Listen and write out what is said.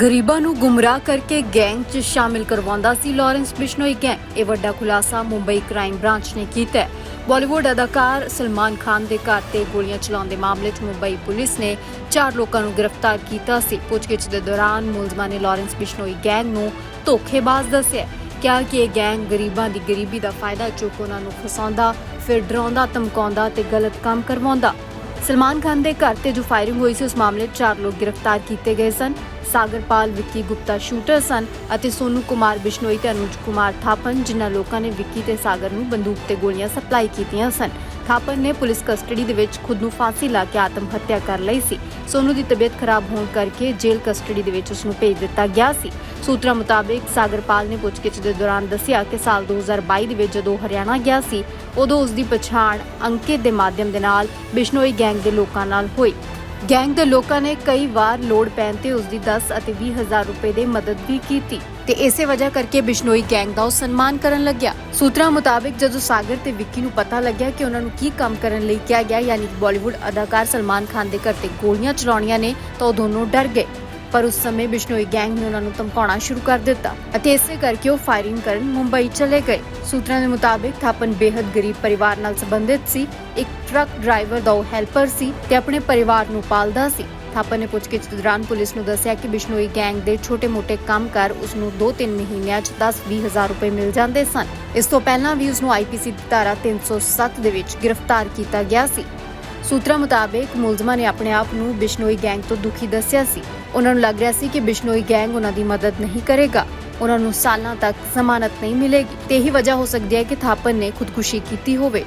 ਗਰੀਬਾਂ ਨੂੰ ਗੁੰਮਰਾਹ ਕਰਕੇ ਗੈਂਗ 'ਚ ਸ਼ਾਮਿਲ ਕਰਵਾਉਂਦਾ ਸੀ ਲਾਰੈਂਸ ਬਿਸ਼ਨੋਈ ਗੈਂਗ। ਇਹ ਵੱਡਾ ਖੁਲਾਸਾ ਮੁੰਬਈ ਕ੍ਰਾਈਮ ਬ੍ਰਾਂਚ ਨੇ ਕੀਤਾ ਹੈ। ਬਾਲੀਵੁੱਡ ਅਦਾਕਾਰ ਸਲਮਾਨ ਖਾਨ ਦੇ ਘਰ ਤੇ ਗੋਲੀਆਂ ਚਲਾਉਣ ਦੇ ਮਾਮਲੇ 'ਚ ਮੁੰਬਈ ਪੁਲਿਸ ਨੇ ਚਾਰ ਲੋਕਾਂ ਨੂੰ ਗ੍ਰਿਫਤਾਰ ਕੀਤਾ ਸੀ। ਪੁੱਛਗਿੱਛ ਦੇ ਦੌਰਾਨ ਮੁਲਜ਼ਮਾਂ ਨੇ ਲਾਰੈਂਸ ਬਿਸ਼ਨੋਈ ਗੈਂਗ ਨੂੰ ਧੋਖੇਬਾਜ਼ ਦੱਸਿਆ। ਕਿਹਾ ਕਿ ਇਹ ਗੈਂਗ ਗਰੀਬਾਂ ਦੀ ਗਰੀਬੀ ਦਾ ਫਾਇਦਾ ਚੁੱਕ ਉਹਨਾਂ ਨੂੰ ਫਸਾਉਂਦਾ, ਫਿਰ ਡਰਾਉਂਦਾ, ਧਮਕਾਉਂਦਾ ਤੇ ਗਲਤ ਕੰਮ ਕਰਵਾਉਂਦਾ। ਸਲਮਾਨ ਖਾਨ ਦੇ ਘਰ ਤੇ ਜੋ ਫਾਇਰਿੰਗ ਹੋਈ ਸੀ, ਉਸ ਮਾਮਲੇ 'ਚ ਚਾਰ ਲੋਕ ਗ੍ਰਿਫਤਾਰ ਕੀਤੇ ਗਏ ਸਨ। ਸਾਗਰਪਾਲ, ਵਿੱਕੀ ਗੁਪਤਾ ਸ਼ੂਟਰ ਸਨ ਅਤੇ ਸੋਨੂ ਕੁਮਾਰ, ਬਿਸ਼ਨੋਈ ਤੇ ਅਨੁਜ ਕੁਮਾਰ ਥਾਪਨ, ਜਿਨ੍ਹਾਂ ਲੋਕਾਂ ਨੇ ਵਿੱਕੀ ਤੇ ਸਾਗਰ ਨੂੰ ਬੰਦੂਕ ਤੇ ਗੋਲੀਆਂ ਸਪਲਾਈ ਕੀਤੀਆਂ ਸਨ। ਥਾਪਨ ਨੇ ਪੁਲਿਸ ਕਸਟਡੀ ਦੇ ਵਿੱਚ ਖੁਦ ਨੂੰ ਫਾਂਸੀ ਲਾ ਕੇ ਆਤਮ ਹੱਤਿਆ ਕਰ ਲਈ ਸੀ। ਸੋਨੂ ਦੀ ਤਬੀਅਤ ਖਰਾਬ ਹੋਣ ਕਰਕੇ ਜੇਲ੍ਹ ਕਸਟਡੀ ਦੇ ਵਿੱਚ ਉਸ ਨੂੰ ਭੇਜ ਦਿੱਤਾ ਗਿਆ ਸੀ। ਸੂਤਰਾਂ ਮੁਤਾਬਿਕ ਸਾਗਰਪਾਲ ਨੇ ਪੁੱਛਗਿੱਛ ਦੇ ਦੌਰਾਨ ਦੱਸਿਆ ਕਿ ਸਾਲ 2022 ਦੇ ਵਿੱਚ ਜਦੋਂ ਹਰਿਆਣਾ ਗਿਆ ਸੀ, ਉਦੋਂ ਉਸ ਦੀ ਪਛਾਣ ਅੰਕਿਤ ਦੇ ਮਾਧਿਅਮ ਦੇ ਨਾਲ ਬਿਸ਼ਨੋਈ ਗੈਂਗ ਦੇ ਲੋਕਾਂ ਨਾਲ ਹੋਈ। ਗੈਂਗ ਦੇ ਲੋਕਾਂ ਨੇ ਕਈ ਵਾਰ ਲੋੜ ਪੈਣ ਤੇ ਉਸ ਦੀ 10 ਅਤੇ 20 ਹਜ਼ਾਰ ਰੁਪਏ ਦੇ ਮਦਦ ਵੀ ਕੀਤੀ। ਤੇ ਇਸੇ ਵਜ੍ਹਾ ਕਰਕੇ ਬਿਸ਼ਨੋਈ ਗੈਂਗ ਦਾ ਉਹ ਸਨਮਾਨ ਕਰਨ ਲੱਗਿਆ। ਸੂਤਰਾਂ ਮੁਤਾਬਿਕ ਜਦੋਂ ਸਾਗਰ ਤੇ ਵਿੱਕੀ ਨੂੰ ਪਤਾ ਲੱਗਿਆ ਕਿ ਉਹਨਾਂ ਨੂੰ ਕੀ ਕੰਮ ਕਰਨ ਲਈ ਕਿਹਾ ਗਿਆ, ਯਾਨੀ ਕਿ ਬਾਲੀਵੁੱਡ ਅਦਾਕਾਰ ਸਲਮਾਨ ਖਾਨ ਦੇ ਘਰ ਤੇ ਗੋਲੀਆਂ ਚਲਾਉਣੀਆਂ ਨੇ, ਤਾਂ ਉਹ ਦੋਨੋਂ ਡਰ ਗਏ। ਪਰ ਉਸ ਸਮੇਂ ਬਿਸ਼ਨੋਈ ਗੈਂਗ ਨੇ ਉਹਨਾਂ ਨੂੰ ਧਮਕਾਉਣਾ ਸ਼ੁਰੂ ਕਰ ਦਿੱਤਾ ਅਤੇ ਇਸੇ ਕਰਕੇ ਉਹ ਫਾਇਰਿੰਗ ਕਰਨ ਮੁੰਬਈ ਚਲੇ ਗਏ। ਸੂਤਰਾਂ ਦੇ ਮੁਤਾਬਿਕ ਥਾਪਨ ਬੇहद ਗਰੀਬ ਪਰਿਵਾਰ ਨਾਲ ਸੰਬੰਧਿਤ ਸੀ। ਇੱਕ ਟਰੱਕ ਡਰਾਈਵਰ ਦਾ ਉਹ ਹੈਲਪਰ ਸੀ ਤੇ ਆਪਣੇ ਪਰਿਵਾਰ ਨੂੰ ਪਾਲਦਾ ਸੀ। ਥਾਪਨ ਨੇ ਪੁੱਛਗਿੱਛ ਦੇ ਦੌਰਾਨ ਪੁਲਿਸ ਨੂੰ ਦੱਸਿਆ ਕਿ ਬਿਸ਼ਨੋਈ ਗੈਂਗ ਦੇ ਛੋਟੇ-ਮੋਟੇ ਕੰਮ ਕਰ ਉਸ ਨੂੰ 2-3 ਮਹੀਨਿਆਂ 'ਚ 10-20 ਹਜ਼ਾਰ ਰੁਪਏ ਮਿਲ ਜਾਂਦੇ ਸਨ। ਇਸ ਤੋਂ ਪਹਿਲਾਂ ਵੀ ਉਸ ਨੂੰ ਆਈਪੀਸੀ ਦੀ ਧਾਰਾ 307 ਦੇ ਵਿੱਚ ਗ੍ਰਿਫਤਾਰ ਕੀਤਾ ਗਿਆ ਸੀ। ਸੂਤਰਾਂ ਮੁਤਾਬਕ ਮੁਲਜ਼ਮਾਂ ਨੇ ਆਪਣੇ ਆਪ ਨੂੰ ਬਿਸ਼ਨੋਈ ਗੈਂਗ ਤੋਂ ਦੁਖੀ ਦੱਸਿਆ ਸੀ। ਉਹਨਾਂ ਨੂੰ ਲੱਗ ਰਿਹਾ ਸੀ ਕਿ ਬਿਸ਼ਨੋਈ ਗੈਂਗ ਉਹਨਾਂ ਦੀ ਮਦਦ ਨਹੀਂ ਕਰੇਗਾ। ਉਹਨਾਂ ਨੂੰ ਸਾਲਾਂ ਤੱਕ ਜ਼ਮਾਨਤ ਨਹੀਂ ਮਿਲੇਗੀ। ਤੇ ਇਹੀ ਵਜ੍ਹਾ ਹੋ ਸਕਦੀ ਹੈ ਕਿ ਥਾਪਨ ਨੇ ਖੁਦਕੁਸ਼ੀ ਕੀਤੀ ਹੋਵੇ।